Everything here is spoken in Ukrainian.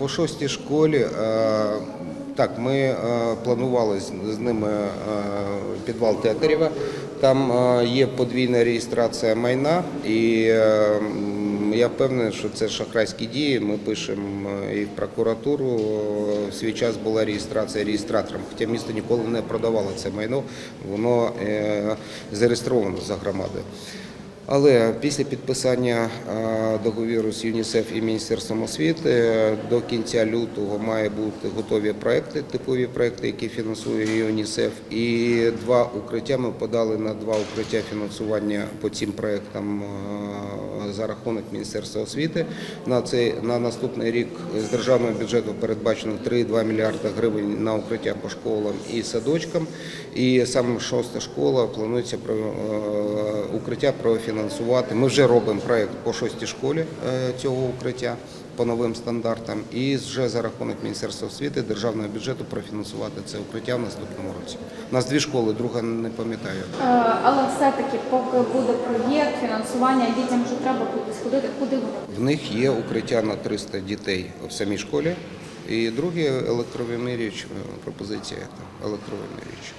По шостій школі е, так, ми е, планували з ними е, підвал Тетерєва. Там є подвійна реєстрація майна, і я впевнений, що це шахрайські дії. Ми пишемо і в прокуратуру. В свій час була реєстрація реєстратором, хоча місто ніколи не продавало це майно, воно зареєстровано за громадою. Але після підписання е, договіру з ЮНІСЕФ і Міністерством освіти е, до кінця лютого має бути готові проекти, типові проекти, які фінансує ЮНІСЕФ. І два укриття ми подали на два укриття фінансування по цим проектам е, за рахунок Міністерства освіти. На цей на наступний рік з державного бюджету передбачено 3,2 мільярда гривень на укриття по школам і садочкам. І саме шоста школа планується про е, укриття профінансувати. Ми вже робимо проект по шостій школі е, цього укриття по новим стандартам. І вже за рахунок Міністерства освіти державного бюджету профінансувати це укриття в наступному році. У нас дві школи, друга не пам'ятаю. Е, Але все-таки, поки буде фінансування, дітям вже треба кудись ходити. Куди вони? В них є укриття на 300 дітей в самій школі. І друге електровимірювач, е, пропозиція там, електровимірювач.